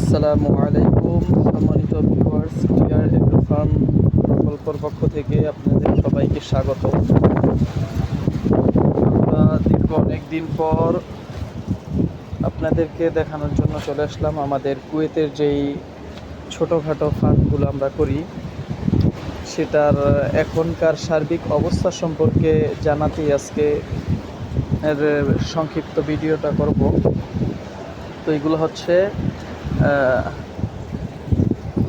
আসসালামু আলাইকুম, সম্মানিত ভিউয়ার্স টিআর এগ্রো ফার্ম প্রকল্পের পক্ষ থেকে আপনাদের সবাইকে স্বাগত। আমরা দীর্ঘ অনেক দিন পর আপনাদেরকে দেখানোর জন্য চলে আসলাম। আমাদের কুয়েতের যেই ছোটোখাটো ফার্মগুলো আমরা করি, সেটার এখনকার সার্বিক অবস্থা সম্পর্কে জানাতেই আজকে এর সংক্ষিপ্ত ভিডিওটা করব। তো এগুলো হচ্ছে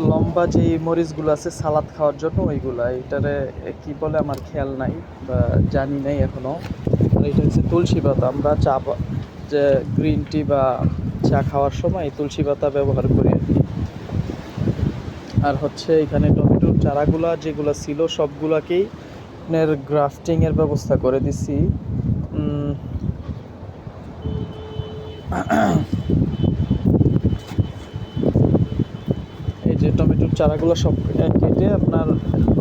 লম্বা যে মরিচগুলো আছে, সালাদ খাওয়ার জন্য ওইগুলা। এটারে কি বলে আমার খেয়াল নাই বা জানি নাই এখনও। আর এটা হচ্ছে তুলসী পাতা। আমরা চা যে গ্রিন টি বা চা খাওয়ার সময় তুলসী পাতা ব্যবহার করি আর আর হচ্ছে এখানে টমেটোর চারাগুলা যেগুলো ছিল, সবগুলাকেই গ্রাফটিংয়ের ব্যবস্থা করে দিছি উম, এই যে টমেটোর চারাগুলো সব কেটে আপনার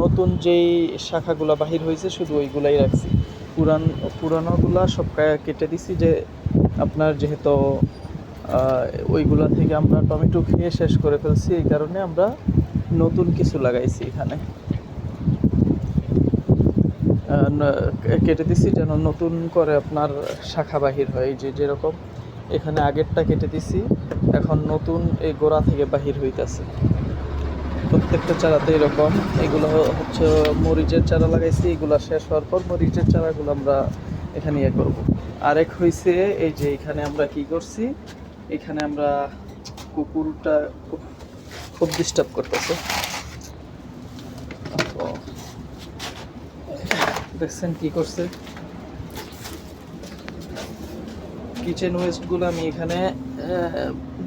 নতুন যেই শাখাগুলো বাহির হয়েছে, শুধু ওইগুলাই রাখছি। পুরান, পুরানোগুলা সব কেটে দিছি যে আপনার যেহেতু ওইগুলা থেকে আমরা টমেটো খেয়ে শেষ করে ফেলছি, এই কারণে আমরা নতুন কিছু লাগাইছি এখানে। কেটে দিছি যেন নতুন করে আপনার শাখা বাহির হয় যে যেরকম। এখানে আগেরটা কেটে দিছি, এখন নতুন এই গোড়া থেকে বাহির হইতাছে। প্রত্যেকটা চারাতে এরকম। এগুলো হচ্ছে মরিচের চারা লাগাইছি, এগুলো শেষ হওয়ার পর মরিচের চারাগুলো আমরা এখানে ইয়ে করব। আরেক হইছে এই যে এখানে আমরা কি করছি, এখানে আমরা কুকুরটা খুব ডিস্টার্ব করতেছে। দেখছেন কি করছে? কিচেন ওয়েস্টগুলো আমি এখানে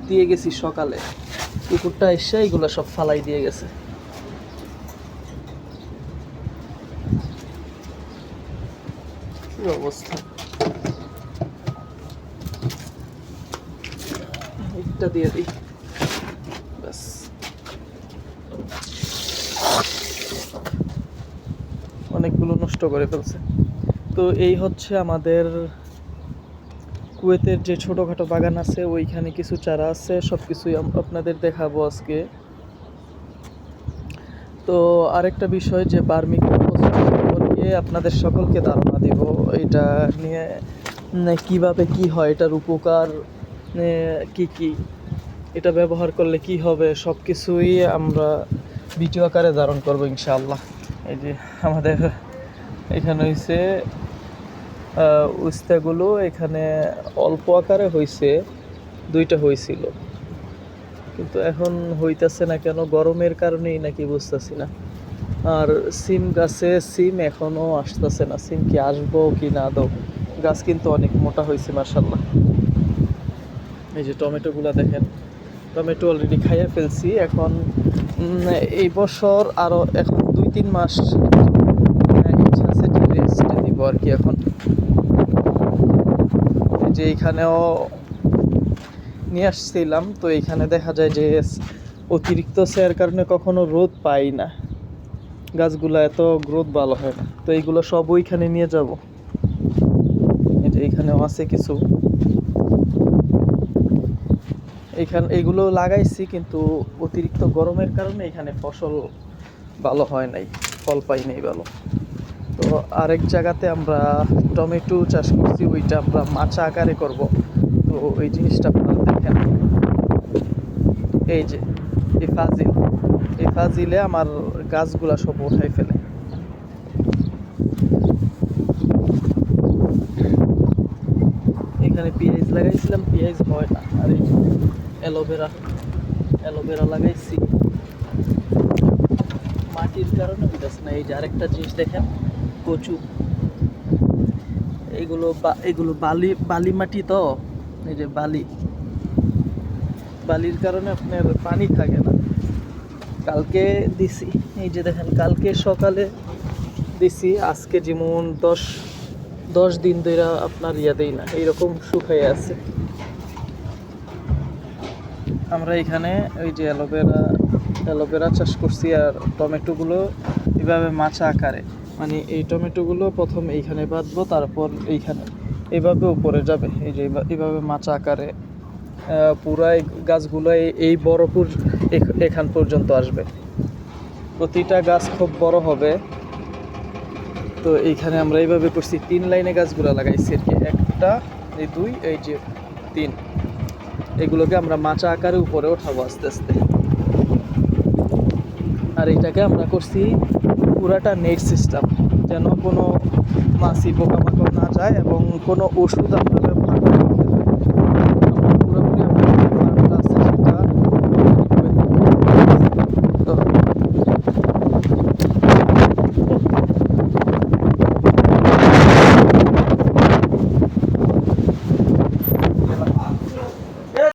দিয়ে গেছি সকালে। কুকুরটা এসে এগুলো সব ফালাই দিয়ে গেছে। অবস্থা? দিয়ে দিই। ব্যাস। অনেকগুলো নষ্ট করে ফেলছে। তো এই হচ্ছে আমাদের কুয়েতের যে ছোটোখাটো বাগান আছে, ওইখানে কিছু চারা আছে সব কিছুই আপনাদের দেখাবো আজকে। তো আরেকটা বিষয় যে বার্মি কম্পোস্ট সম্পর্কে আপনাদের সকলকে ধারণা দিব, এটা নিয়ে কীভাবে কি হয়, এটার উপকার কি কি, এটা ব্যবহার করলে কি হবে সব কিছুই আমরা ভিডিও আকারে ধারণ করব ইনশাআল্লাহ। এই যে আমাদের এখানে হয়েছে উস্তাগুলো এখানে অল্প আকারে হয়েছে দুইটা হয়েছিল কিন্তু এখন হইতাছে না কেন, গরমের কারণেই নাকি বুঝতেছি না। আর সিম গাছে সিম এখনও আসতেছে না, সিম কি আসব কি না দো গাছ কিন্তু অনেক মোটা হয়েছে মার্শাল্লাহ এই যে টমেটোগুলো দেখেন, টমেটো অলরেডি খাইয়া ফেলছি। এখন এই বছর আরও এখন দুই তিন মাস দিব আর কি। এখন যে এইখানেও নিয়ে আসছিলাম, তো এইখানে দেখা যায় যে অতিরিক্ত সেয়ার কারণে কখনো রোদ পাই না। গাছগুলো এত গ্রোথ ভালো হয় না। তো এইগুলো সব ওইখানে নিয়ে যাব। এই এইখানেও আছে কিছু। এইখানে এগুলো লাগাইছি, কিন্তু অতিরিক্ত গরমের কারণে এখানে ফসল ভালো হয় নাই, ফল পাই নাই ভালো। তো আরেক জায়গাতে আমরা টমেটো চাষ করছি, ওইটা আমরা মাচা আকারে করব। তো ওই জিনিসটা আপনারা দেখেন। এই যে, এই ফাজিল। এই ফাজিলে আমার গাছগুলা সব উঠাই ফেলে। এখানে পেঁয়াজ লাগাইছিলাম, পেঁয়াজ হয় না। আর এই অ্যালোভেরা অ্যালোভেরা লাগাইছি। মাটির কারণে হইতেছে না, এই যে আরেকটা জিনিস দেখেন, কচু। এগুলো এগুলো বালি বালি মাটি তো, এই যে বালি। বালির কারণে আপনার পানি থাকে না। কালকে দিছি, এই যে দেখেন, কালকে সকালে দিছি, আজকে যেমন দশ দশ দিন ধরে আপনার ইয়া দেই না, এইরকম শুকাই আছে। আমরা এখানে ওই যে অ্যালোভেরা অ্যালোভেরা চাষ করছি আর টমেটোগুলো এভাবে মাচা আকারে। মানে এই টমেটোগুলো প্রথম এইখানে বাঁধবো তারপর এইখানে। এইভাবে উপরে যাবে এই যে এইভাবে মাচা আকারে আহ, পুরা এই গাছগুলো এই- এই বড়পুর এখান পর্যন্ত আসবে। প্রতিটা গাছ খুব বড় হবে। তো এইখানে আমরা এইভাবে করছি তিন লাইনে গাছগুলো লাগাইছি আর কি। একটা এই দুই এই যে তিন। এগুলোকে আমরা মাচা আকারে উপরে ওঠাবো আস্তে আস্তে। আর এটাকে আমরা করছি পুরাটা নেট সিস্টেম, যেন কোনো মাছি পোকামাকড় না যায় এবং কোনো ওষুধ আমরা ব্যবহার